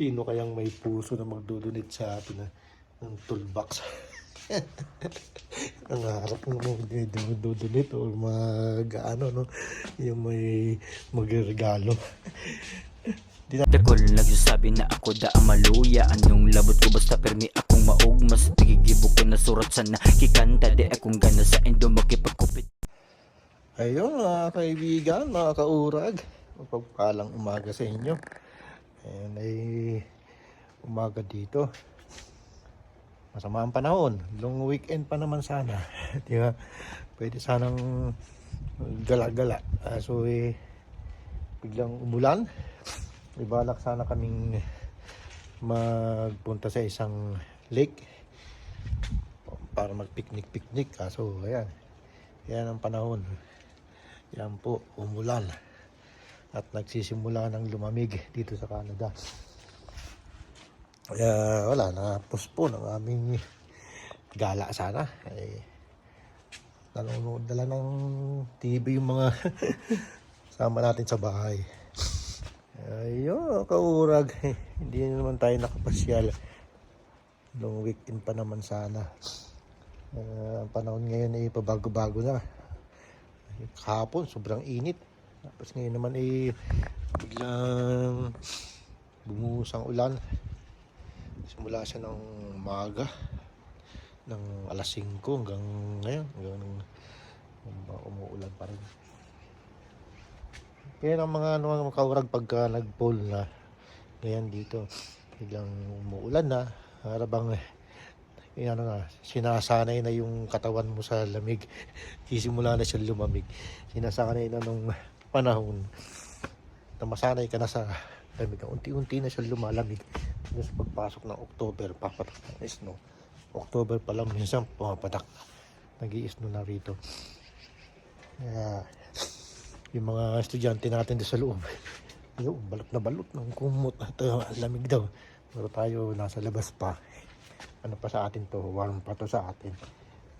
Sino kayang may puso na magdudunit sa atin na, ng toolbox? Ang harap mo magdudunit o mag ano no, yung may magregalo. Dakol nagsasabi na ako da amaluya Anong labot ko basta permi akong maog Mas tigigibok ko na surat sa nakikanta Di akong gana sa endo makipagkupit Ayun mga kaibigan, mga kaurag. Magpagpalang umaga sa inyo. Ayan ay umaga dito. Masama ang panahon. Long weekend pa naman sana. Di ba? Pwede sanang gala-gala. Kaso eh, biglang umulan. May balak sana kaming magpunta sa isang lake para mag-picnic-picnic. Kaso ayan, yan ang panahon. Yan po, umulan. At nagsisimula ng lumamig dito sa Canada. Kaya wala, na-postpone ang aming gala sana. Eh, nanonood na lang ng TV yung mga sama natin sa bahay. Ayun, kaurag. Hindi na naman tayo nakapasyal. Long weekend pa naman sana. Ah, ang panahon ngayon ay pabago-bago na. Kahapon, sobrang init. Tapos ngayon naman ay biglang bumuhos ang ulan. Simula siya ng maga ng alas 5 hanggang ngayon hanggang hanggang umuulan pa rin. Kaya ang mga ano mga kaurag pagka nag-fall na ngayon dito biglang umuulan na harabang yung ano na, sinasanay na yung katawan mo sa lamig. Sisimula na siya lumamig. Sinasanay na nung panahon na masanay ka na sa lamig. Unti-unti na siya lumalamig. Tapos pagpasok ng October, papatak ng snow. October pa lang minsan pumapatak. nag snow na rito. Kaya, yung mga estudyante natin doon sa loob, yung balot na balot ng kumot at uh, lamig daw. Pero tayo nasa labas pa ano pa sa atin to, warm pa to sa atin.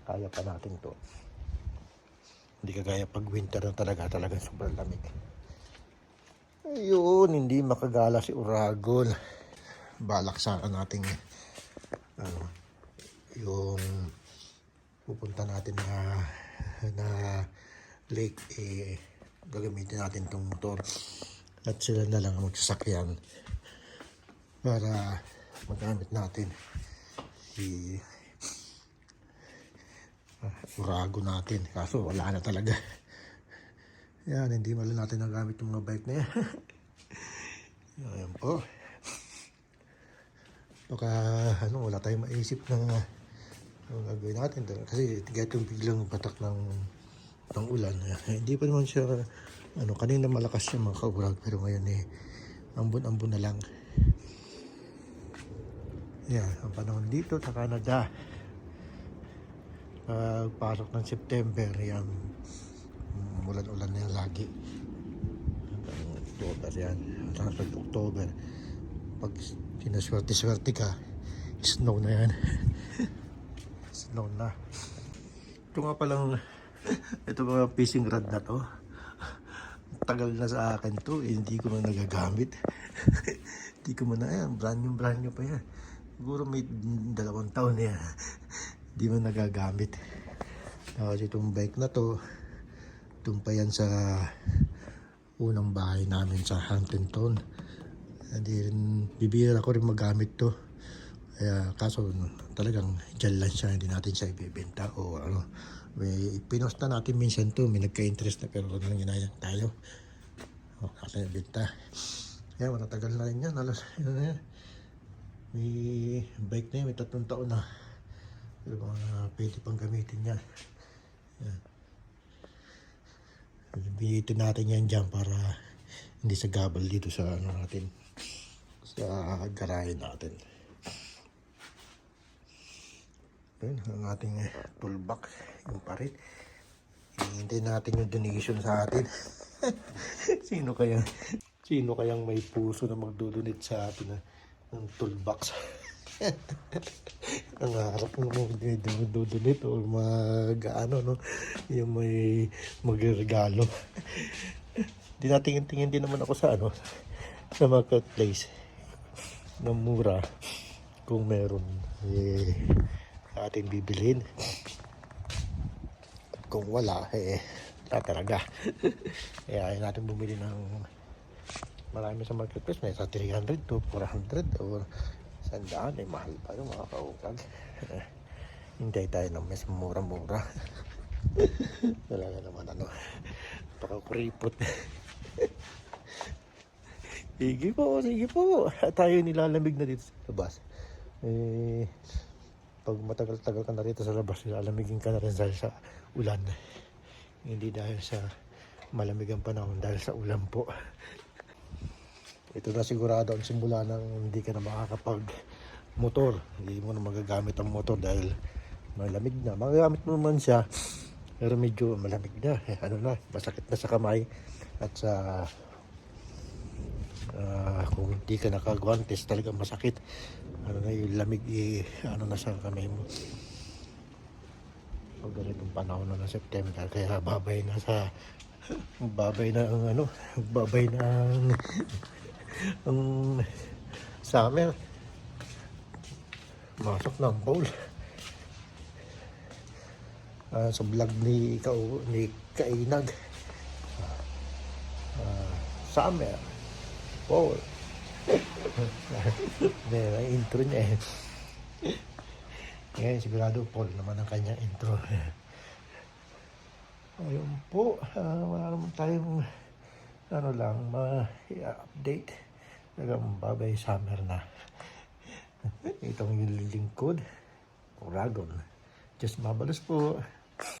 Kaya pa natin to. Hindi kagaya pag winter na talaga, talagang sobrang lamig. Ayun, hindi makagala si Uragon. Balak sana nating ano, yung pupunta natin na na lake eh gagamitin natin tong motor at sila na lang ang magsasakyan para magamit natin si uh, urago natin. Kaso wala na talaga. Yan, hindi mali natin nagamit yung mga bike na yan. Ayan po. Baka ano, wala tayong maisip na ano gagawin natin. Kasi tigat yung biglang patak ng ng ulan. Hindi pa naman siya ano, kanina malakas siya mga kaurag pero ngayon eh ambon-ambon na lang. Yan, ang panahon dito sa Canada. Pagpasok ng September, yan, ulan-ulan na yan lagi. Hanggang October yan. Hanggang October. Pag sinaswerte-swerte ka, snow na yan. snow na. Ito nga palang, ito mga fishing rod na to. Tagal na sa akin to, eh, hindi ko na nagagamit. hindi ko man na yan, brand new brand new pa yan. Siguro may dalawang taon na yan. Hindi mo nagagamit. Tapos itong bike na to, itong pa yan sa unang bahay namin sa Huntington. Hindi rin, bibira ko rin magamit to. Kaya kaso talagang dyan lang siya, hindi natin siya ibibenta o ano. May pinost na natin minsan to, may nagka-interest na pero nang ginayang tayo. O, natin ibenta. Kaya matatagal na rin yan. Alas, yun na yan. May bike na yun, may tatlong taon na. Pero mga pwede pang gamitin yan. Yan. Binitin natin yan dyan para hindi sa gabal dito sa ano natin. Sa garahe natin. Yun, ang ating eh, toolbox. Yung parit. Hihintay natin yung donation sa atin. sino kaya sino kayang may puso na magdodonate sa atin na ng toolbox. ang harap mo magdodonate o mag ano no yung may magregalo. Di natingin-tingin din naman ako sa ano sa marketplace. ng mura kung meron eh, ating bibilhin. Kung wala, eh, talaga. Kaya ayaw natin bumili ng marami sa marketplace. May sa 300 to 400 o sandaan. Eh, mahal pa yung mga kaukag. Hintay tayo ng mas mura-mura. wala na naman ano. Pakakuripot. sige po, sige po. Tayo nilalamig na dito sa labas. Eh, pag matagal-tagal ka na rito sa labas, lalamigin ka na rin dahil sa ulan. Hindi dahil sa malamig ang panahon, dahil sa ulan po. Ito na sigurado ang simula ng hindi ka na makakapag motor. Hindi mo na magagamit ang motor dahil malamig na. Magagamit mo man siya, pero medyo malamig na. Eh, ano na, masakit na sa kamay at sa Ah, kung hindi ka nakagwantes talaga masakit ano na yung lamig eh, ano na sa kamay mo pag ganitong panahon na ng September kaya babay na sa babay na ang ano babay na ang, ang summer masok ang bowl Ah, sa vlog ni Ka ni Kainag Ah, summer Paul. Hindi, may intro niya eh. Ngayon, sigurado Paul naman ang kanyang intro. Ayun po, ah, wala naman tayong ano lang, ma-update. Talagang babay summer na. Itong yung lingkod, Oragon. Just mabalos po.